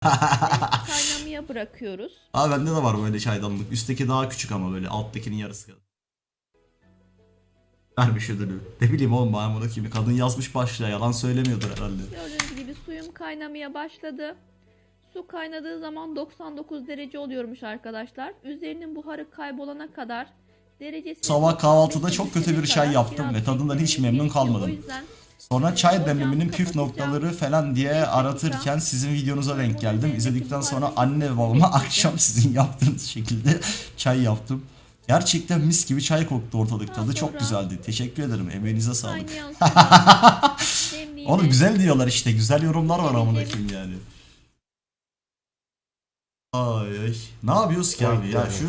kaynamaya bırakıyoruz. Aa bende de var böyle çaydanlık. Üstteki daha küçük ama böyle alttakinin yarısı kadar. Ver bir şey ödülü. Ne bileyim oğlum bana bunu kimi kadın yazmış başlığa yalan söylemiyordur herhalde. Gördüğünüz gibi suyum kaynamaya başladı. Su kaynadığı zaman 99 derece oluyormuş arkadaşlar. Üzerinin buharı kaybolana kadar derecesi Sabah kahvaltıda çok kötü bir çay yaptım ve tadından hiç memnun kalmadım. Sonra çay demleminin püf noktaları falan diye aratırken sizin videonuza denk geldim. İzledikten sonra anne babama akşam sizin yaptığınız şekilde çay yaptım. Gerçekten mis gibi çay koktu ortalık tadı çok güzeldi. Teşekkür ederim. Emeğinize sağlık. Oğlum güzel diyorlar işte. Güzel yorumlar var amına koyayım yani. Ay ay. Ne yapıyoruz ki abi ya şu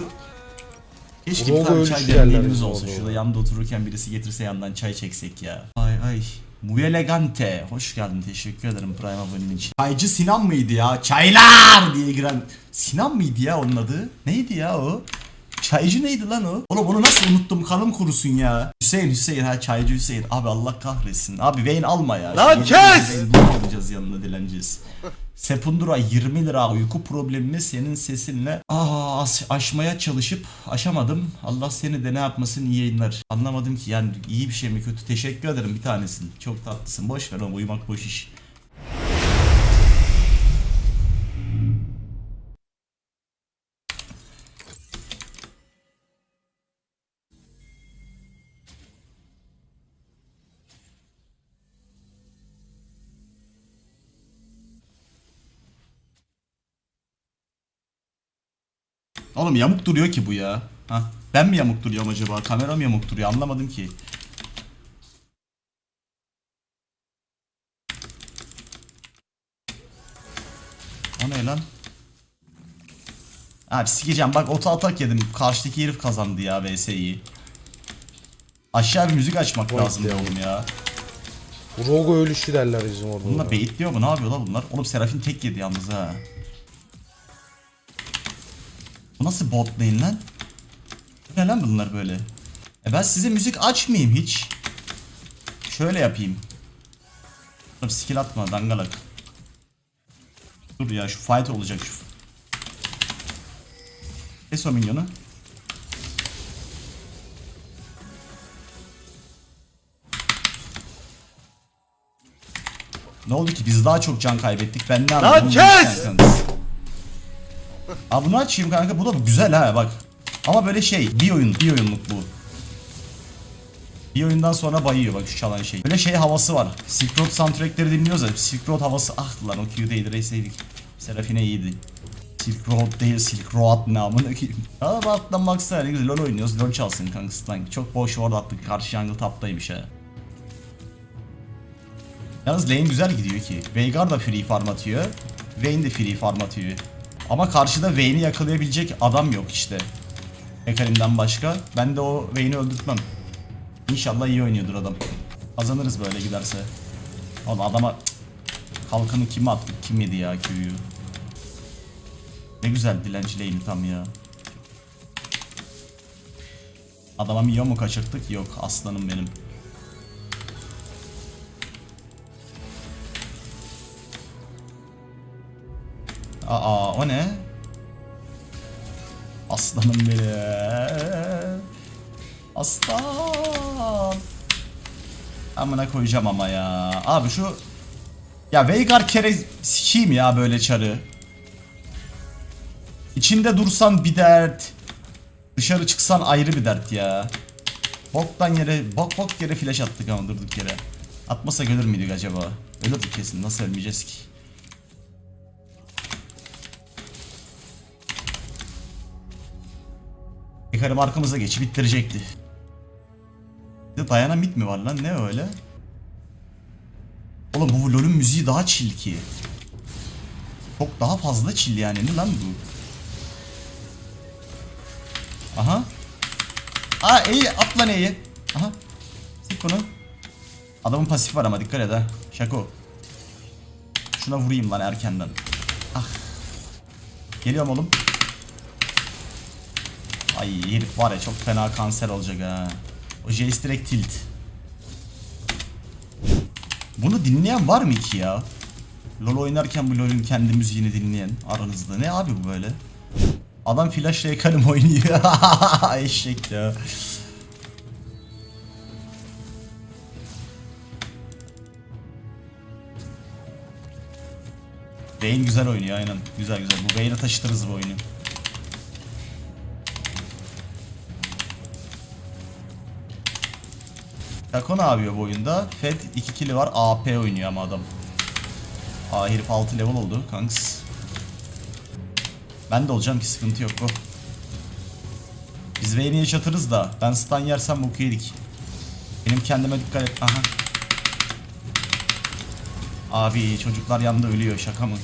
Keşke bir tane çay demliğimiz orada Şurada yanında otururken birisi getirse yandan çay çeksek ya. Ay ay. Muy elegante. Hoş geldin. Teşekkür ederim Prime abonenin için. Çaycı Sinan mıydı ya? Çaylar diye giren. Sinan mıydı ya onun adı? Neydi ya o? Çaycı neydi lan o? Oğlum onu nasıl unuttum kanım kurusun ya. Hüseyin Hüseyin ha çaycı Hüseyin. Abi Allah kahretsin. Abi Vayne alma ya. Lan Şimdi kes! Vayne alacağız yanına dileneceğiz. Sepundura 20 lira uyku problemimi senin sesinle aa, aş- aşmaya çalışıp aşamadım. Allah seni de ne yapmasın iyi yayınlar. Anlamadım ki yani iyi bir şey mi kötü. Teşekkür ederim bir tanesin. Çok tatlısın. Boş ver oğlum uyumak boş iş. Oğlum yamuk duruyor ki bu ya. Ha? Ben mi yamuk duruyorum acaba? Kamera mı yamuk duruyor? Anlamadım ki. O ne lan? Abi sikeceğim bak oto atak yedim. Karşıdaki herif kazandı ya VS'yi. Aşağı bir müzik açmak Vay lazım oğlum ya. Rogo ölüşü derler bizim orada. Bunlar beyitliyor mu? Ne yapıyor lan bunlar? Oğlum Serafin tek yedi yalnız ha. Bu nasıl bot değil lan? Ne lan bunlar böyle? E ben size müzik açmayayım hiç. Şöyle yapayım. Dur skill atma dangalak. Dur ya şu fight olacak şu. Kes o minyonu. Ne oldu ki biz daha çok can kaybettik ben ne anladım? kes! Aa bunu açayım kanka bu da güzel ha bak. Ama böyle şey bir oyun bir oyunluk bu. Bir oyundan sonra bayıyor bak şu çalan şey. Böyle şey havası var. Silk Road soundtrackleri dinliyoruz ya. Silk Road havası ah lan o Q'deydi reyseydik. Serafine iyiydi. Silk Road değil Silk Road ne amına koyayım. Ama alttan baksana ne güzel LoL oynuyoruz. LoL çalsın kanka Slang. Çok boş ward attık. Karşı jungle taptaymış ha. Yalnız lane güzel gidiyor ki. Veigar da free farm atıyor. Vayne de free farm atıyor. Ama karşıda Vayne'i yakalayabilecek adam yok işte. Hekarim'den başka. Ben de o Vayne'i öldürtmem. İnşallah iyi oynuyordur adam. Kazanırız böyle giderse. Oğlum adama Cık. kalkanı kime attık? Kim yedi ya Q'yu? Ne güzel dilenci lane'i tam ya. Adama milyon mu kaçırttık? Yok aslanım benim. Aa o ne? Aslanım benim. Aslan. Amına koyacağım ama ya. Abi şu ya Veigar kere sikeyim ya böyle çarı. İçinde dursan bir dert. Dışarı çıksan ayrı bir dert ya. Boktan yere, bok bok yere flash attık ama durduk yere. Atmasa ölür müydük acaba? Ölürdük kesin. Nasıl ölmeyeceğiz ki? Yukarı arkamıza geçip ittirecekti. Bir de dayanan mit mi var lan ne öyle? Oğlum bu LoL'ün müziği daha chill ki. Çok daha fazla chill yani ne lan bu? Aha. Aa iyi at lan iyi. Aha. Sık bunu. Adamın pasif var ama dikkat et ha. Şako. Şuna vurayım lan erkenden. Ah. Geliyorum oğlum. Ay herif var ya çok fena kanser olacak ha. O Jace direkt tilt. Bunu dinleyen var mı ki ya? LoL oynarken bu LoL'ün kendi müziğini dinleyen aranızda. Ne abi bu böyle? Adam flashla yakarım oynuyor. Eşek ya. Vayne güzel oynuyor aynen. Güzel güzel. Bu Vayne'e taşıtırız bu oyunu. Kako ne yapıyor bu oyunda? Fed 2 kili var. AP oynuyor ama adam. Aa herif 6 level oldu kanks. Ben de olacağım ki sıkıntı yok bu. Biz Vayne'i yaşatırız da ben stun yersem boku yedik. Benim kendime dikkat et. Aha. Abi çocuklar yanında ölüyor şaka mı?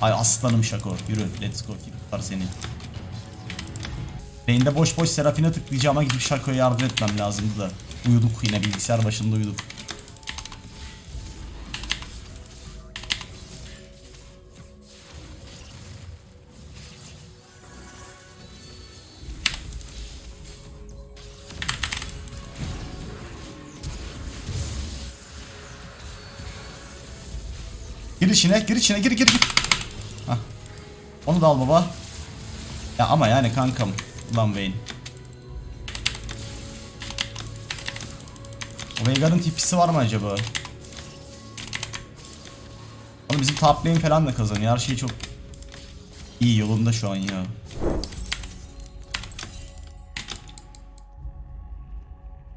Ay aslanım şako. Yürü let's go. Kim tutar seni? Beyinde boş boş Seraphine tıklayacağıma gidip şakoya yardım etmem lazımdı da. Uyuduk yine bilgisayar başında uyuduk. Gir içine, gir içine, gir gir gir. Hah. Onu da al baba. Ya ama yani kankam. Ulan Vayne. Veigar'ın tipisi var mı acaba? Oğlum bizim top lane falan da kazanıyor. Her şey çok iyi yolunda şu an ya.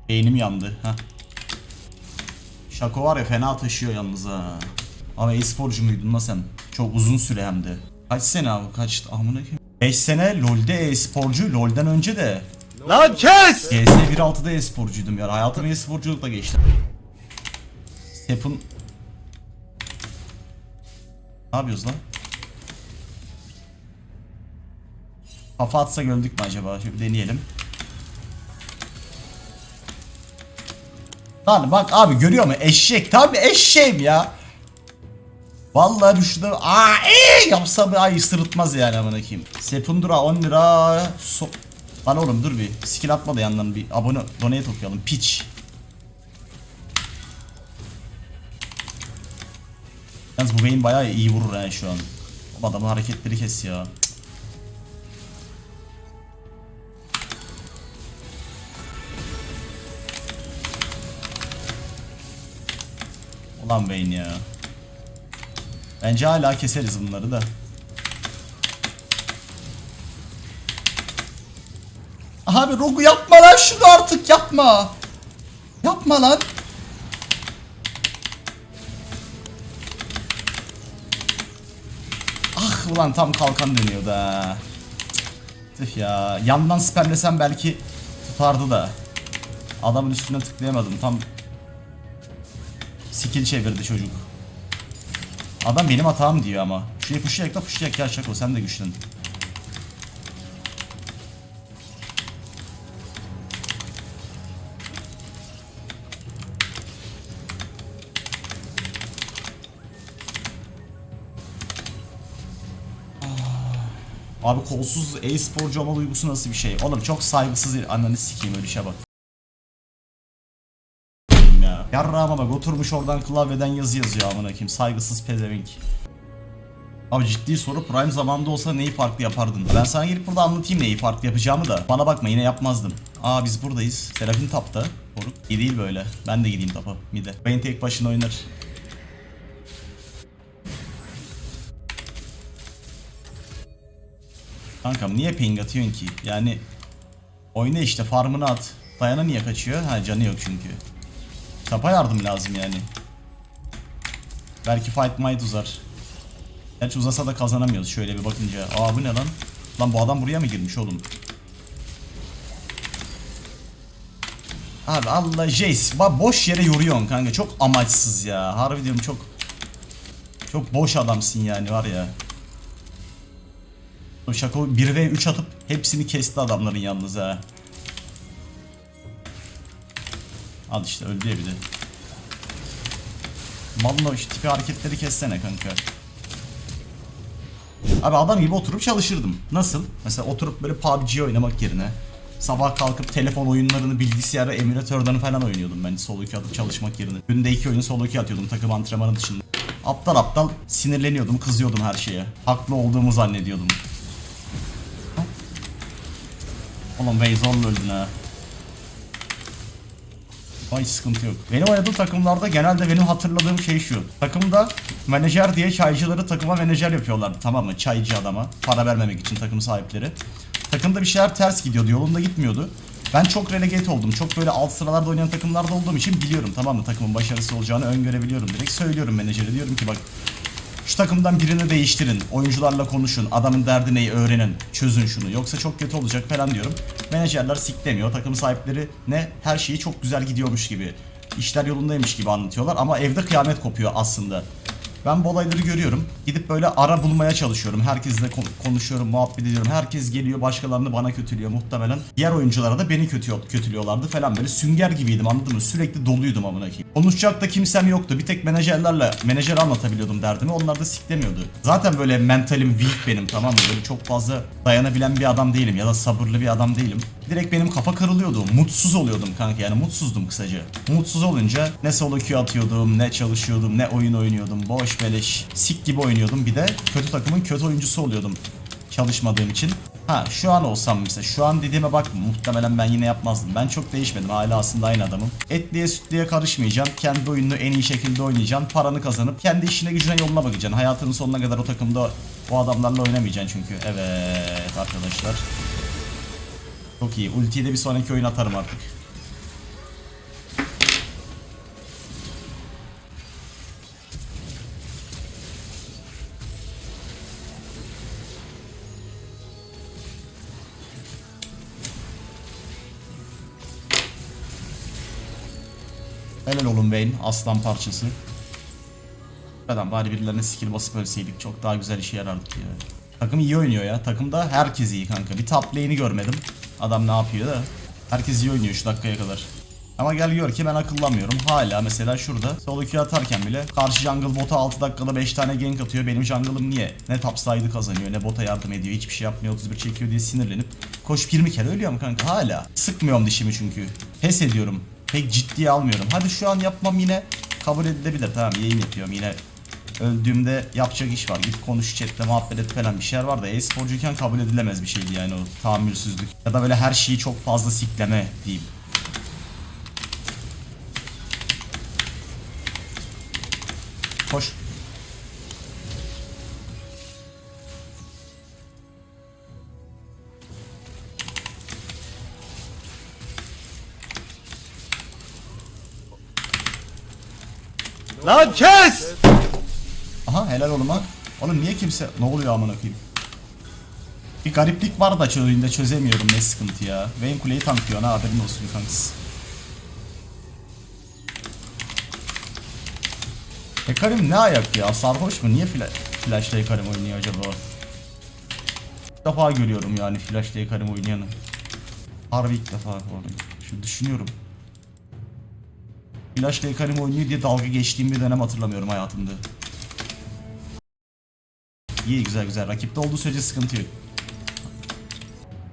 Beynim yandı. ha. Şako var ya fena taşıyor yalnız ha. Ama e-sporcu muydun lan sen? Çok uzun süre hem de. Kaç sene abi? Kaç? Amına koyayım. 5 sene LoL'de e-sporcu. LoL'den önce de Lan kes! CS 1.6'da e-sporcuydum ya. Hayatım e-sporculukla geçti. Step'ın... Ne yapıyoruz lan? Kafa atsak öldük mü acaba? Bir deneyelim. Lan bak abi görüyor mu? Eşek. Tabi eşeğim ya. Vallahi düştü. Aa, ee, yapsam ay sırıtmaz yani amına koyayım. Sepundura 10 lira. So Lan oğlum dur bir. Skill atma da yandan bir abone donate okuyalım. Piç. Yalnız bu beyin bayağı iyi vurur ha şu an. Bu adamın hareketleri kes ya. Ulan beyin ya. Bence hala keseriz bunları da. Abi Rogu yapma lan şunu artık yapma. Yapma lan. Ah ulan tam kalkan dönüyordu ha. Cık, Tüh ya. Yandan spamlesem belki tutardı da. Adamın üstüne tıklayamadım. Tam skill çevirdi çocuk. Adam benim hatam diyor ama. Şuraya puşlayak da puşlayak gel Şako sen de güçlün. Abi kolsuz e-sporcu olma duygusu nasıl bir şey? Oğlum çok saygısız ananı sikeyim öyle işe bak. Ya. Yarrağıma bak oturmuş oradan klavyeden yazı yazıyor amına koyayım saygısız pezevenk. Abi ciddi soru prime zamanında olsa neyi farklı yapardın? Ben sana gelip burada anlatayım neyi farklı yapacağımı da. Bana bakma yine yapmazdım. Aa biz buradayız. Serafin tapta. Moruk. İyi değil böyle. Ben de gideyim tapa. Mide. Ben tek başına oynar. Kankam niye ping atıyorsun ki? Yani oyna işte farmını at. Dayana niye kaçıyor? Ha canı yok çünkü. Tapa yardım lazım yani. Belki fight might uzar. Gerçi uzasa da kazanamıyoruz şöyle bir bakınca. Aa bu ne lan? Lan bu adam buraya mı girmiş oğlum? Abi Allah Jace. Bak boş yere yoruyorsun kanka. Çok amaçsız ya. Harbi diyorum çok çok boş adamsın yani var ya. Şako 1 ve 3 atıp hepsini kesti adamların yalnız ha. Al işte öldü ya bir de. Malın o işte tipi hareketleri kessene kanka. Abi adam gibi oturup çalışırdım. Nasıl? Mesela oturup böyle PUBG oynamak yerine sabah kalkıp telefon oyunlarını bilgisayara emülatörden falan oynuyordum ben solo 2 atıp çalışmak yerine. Günde 2 oyun solo 2 atıyordum takım antrenmanı dışında. aptal aptal sinirleniyordum, kızıyordum her şeye. Haklı olduğumu zannediyordum. Oğlum Bey zorla öldün ha. Hiç sıkıntı yok. Benim oynadığım takımlarda genelde benim hatırladığım şey şu. Takımda menajer diye çaycıları takıma menajer yapıyorlardı tamam mı? Çaycı adama. Para vermemek için takım sahipleri. Takımda bir şeyler ters gidiyordu. Yolunda gitmiyordu. Ben çok relegate oldum. Çok böyle alt sıralarda oynayan takımlarda olduğum için biliyorum tamam mı? Takımın başarısı olacağını öngörebiliyorum. Direkt söylüyorum menajere. Diyorum ki bak şu takımdan birini değiştirin. Oyuncularla konuşun. Adamın derdi neyi öğrenin. Çözün şunu. Yoksa çok kötü olacak falan diyorum. Menajerler siklemiyor. Takım sahipleri ne her şeyi çok güzel gidiyormuş gibi. işler yolundaymış gibi anlatıyorlar ama evde kıyamet kopuyor aslında. Ben bu olayları görüyorum. Gidip böyle ara bulmaya çalışıyorum. Herkesle kon- konuşuyorum, muhabbet ediyorum. Herkes geliyor, başkalarını bana kötülüyor muhtemelen. Diğer oyunculara da beni kötü kötülüyorlardı falan böyle sünger gibiydim anladın mı? Sürekli doluydum amına koyayım. Konuşacak da kimsem yoktu. Bir tek menajerlerle menajer anlatabiliyordum derdimi. Onlar da siklemiyordu. Zaten böyle mentalim weak benim tamam mı? Böyle çok fazla dayanabilen bir adam değilim ya da sabırlı bir adam değilim. Direkt benim kafa kırılıyordu. Mutsuz oluyordum kanka yani mutsuzdum kısaca. Mutsuz olunca ne solo queue atıyordum, ne çalışıyordum, ne oyun oynuyordum. Boş beleş, sik gibi oynuyordum. Bir de kötü takımın kötü oyuncusu oluyordum çalışmadığım için. Ha şu an olsam mesela şu an dediğime bak muhtemelen ben yine yapmazdım. Ben çok değişmedim hala aslında aynı adamım. Etliye sütlüye karışmayacağım. Kendi oyununu en iyi şekilde oynayacaksın. Paranı kazanıp kendi işine gücüne yoluna bakacaksın. Hayatının sonuna kadar o takımda o adamlarla oynamayacaksın çünkü. Evet arkadaşlar. Çok iyi. Ultiyi de bir sonraki oyun atarım artık. Vayne. Aslan parçası. Adam bari birilerine skill basıp ölseydik çok daha güzel işe yarardık ya. Takım iyi oynuyor ya. Takımda herkes iyi kanka. Bir top lane'i görmedim. Adam ne yapıyor da. Herkes iyi oynuyor şu dakikaya kadar. Ama gel gör ki ben akıllanmıyorum. Hala mesela şurada solo queue atarken bile karşı jungle bota 6 dakikada 5 tane gank atıyor. Benim jungle'ım niye? Ne top side'ı kazanıyor ne bota yardım ediyor. Hiçbir şey yapmıyor 31 çekiyor diye sinirlenip koşup 20 kere ölüyorum kanka hala. Sıkmıyorum dişimi çünkü. Pes ediyorum. Pek ciddiye almıyorum. Hadi şu an yapmam yine kabul edilebilir. Tamam yayın yapıyorum yine öldüğümde yapacak iş var. Git konuş chatte muhabbet et falan bir şeyler var da e-sporcuyken kabul edilemez bir şeydi yani o tahammülsüzlük. Ya da böyle her şeyi çok fazla sikleme diyeyim. Koş. Lan kes! Aha helal oğlum ha. Oğlum niye kimse... Ne oluyor amına koyayım? Bir gariplik var da çözümünde çözemiyorum ne sıkıntı ya. Vayne kuleyi tanklıyor ha haberin olsun kanks. Hekarim ne ayak ya? Sarhoş mu? Niye fla Flash'ta Hekarim oynuyor acaba? İlk defa görüyorum yani Flash'ta Hekarim oynayanı. Harbi ilk defa falan. Şu düşünüyorum. Flash'ta Hekarim oynuyor diye dalga geçtiğim bir dönem hatırlamıyorum hayatımda. İyi güzel güzel. Rakipte olduğu sürece sıkıntı yok.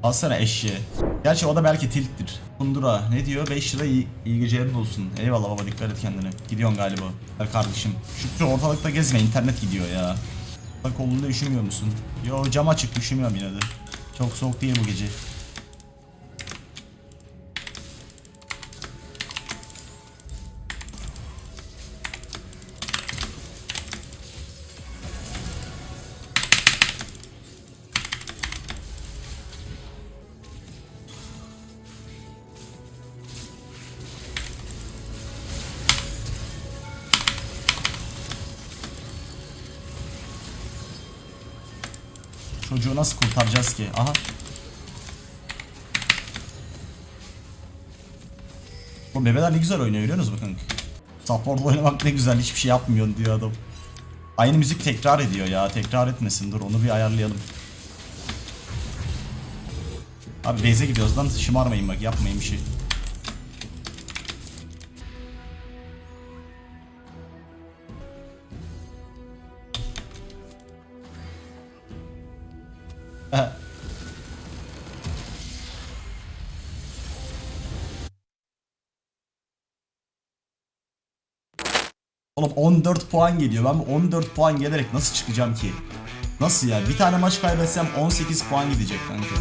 Alsana eşeği. Gerçi o da belki tilttir. Kundura ne diyor? 5 lira iyi, iyi gecelerin olsun. Eyvallah baba dikkat et kendine. Gidiyorsun galiba. Gel kardeşim. Şükrü ortalıkta gezme internet gidiyor ya. Kolunda üşümüyor musun? Yo cam açık üşümüyorum yine de. Çok soğuk değil bu gece. Çocuğu nasıl kurtaracağız ki? Aha. Bu bebeler ne güzel oynuyor görüyor musunuz bakın. Support oynamak ne güzel hiçbir şey yapmıyorsun diyor adam. Aynı müzik tekrar ediyor ya tekrar etmesin dur onu bir ayarlayalım. Abi base'e gidiyoruz lan şımarmayın bak yapmayın bir şey. Oğlum 14 puan geliyor. Ben bu 14 puan gelerek nasıl çıkacağım ki? Nasıl ya? Bir tane maç kaybetsem 18 puan gidecek kanka.